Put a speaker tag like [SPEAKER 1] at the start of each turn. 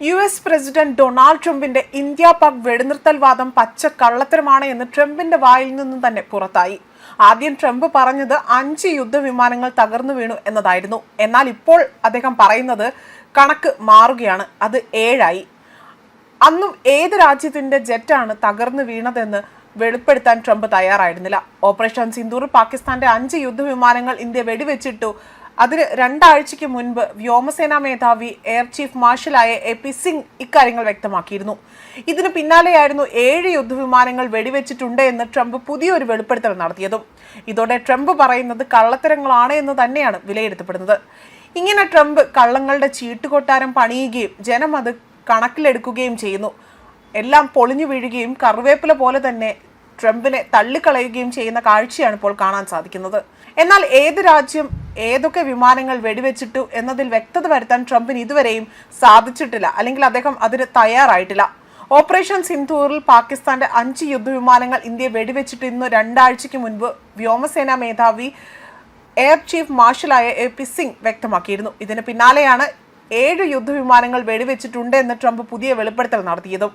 [SPEAKER 1] U S president Donald ട്രംപിന്റെ India Pak വെടിനിർത്തൽ വാദം പച്ച കള്ളത്തരമാണ് എന്ന് ട്രംപിന്റെ വായിൽ നിന്നും തന്നെ പുറത്തായി. ആദ്യം ട്രംപ് പറഞ്ഞത് അഞ്ച് യുദ്ധവിമാനങ്ങൾ തകർന്നു വീണു എന്നതായിരുന്നു. എന്നാൽ ഇപ്പോൾ അദ്ദേഹം പറയുന്നത് കണക്ക് മാറുകയാണ്. അത് ഏഴായി. അന്നും ഏത് രാജ്യത്തിന്റെ ജെറ്റാണ് തകർന്നു വീണതെന്ന് വെളിപ്പെടുത്താൻ ട്രംപ് തയ്യാറായിരുന്നില്ല. ഓപ്പറേഷൻ സിന്ദൂർ പാകിസ്ഥാന്റെ അഞ്ച് യുദ്ധവിമാനങ്ങൾ ഇന്ത്യ വെടിവെച്ചിട്ടു. അതിന് രണ്ടാഴ്ചയ്ക്ക് മുൻപ് വ്യോമസേനാ മേധാവി എയർ ചീഫ് മാർഷലായ എ പി സിംഗ് ഇക്കാര്യങ്ങൾ വ്യക്തമാക്കിയിരുന്നു. ഇതിന് പിന്നാലെയായിരുന്നു ഏഴ് യുദ്ധവിമാനങ്ങൾ വെടിവെച്ചിട്ടുണ്ട് എന്ന് ട്രംപ് പുതിയൊരു വെളിപ്പെടുത്തൽ നടത്തിയതും. ഇതോടെ ട്രംപ് പറയുന്നത് കള്ളത്തരങ്ങളാണ് എന്ന് തന്നെയാണ് വിലയിരുത്തപ്പെടുന്നത്. ഇങ്ങനെ ട്രംപ് കള്ളങ്ങളുടെ ചീട്ടുകൊട്ടാരം പണിയുകയും ജനം അത് കണക്കിലെടുക്കുകയും ചെയ്യുന്നു. എല്ലാം പൊളിഞ്ഞു വീഴുകയും കറിവേപ്പില പോലെ തന്നെ ട്രംപിനെ തള്ളിക്കളയുകയും ചെയ്യുന്ന കാഴ്ചയാണ് ഇപ്പോൾ കാണാൻ സാധിക്കുന്നത്. എന്നാൽ ഏത് രാജ്യം ഏതൊക്കെ വിമാനങ്ങൾ വെടിവെച്ചിട്ടു എന്നതിൽ വ്യക്തത വരുത്താൻ ട്രംപിന് ഇതുവരെയും സാധിച്ചിട്ടില്ല. അല്ലെങ്കിൽ അദ്ദേഹം അതിന് തയ്യാറായിട്ടില്ല. ഓപ്പറേഷൻ സിന്ധൂറിൽ പാകിസ്ഥാന്റെ അഞ്ച് യുദ്ധവിമാനങ്ങൾ ഇന്ത്യ വെടിവെച്ചിട്ട് ഇന്ന് രണ്ടാഴ്ചയ്ക്ക് മുൻപ് വ്യോമസേനാ മേധാവി എയർ ചീഫ് മാർഷലായ എ പി സിംഗ് വ്യക്തമാക്കിയിരുന്നു. ഇതിന് പിന്നാലെയാണ് ഏഴ് യുദ്ധവിമാനങ്ങൾ വെടിവെച്ചിട്ടുണ്ട് എന്ന് ട്രംപ് പുതിയ വെളിപ്പെടുത്തൽ നടത്തിയതും.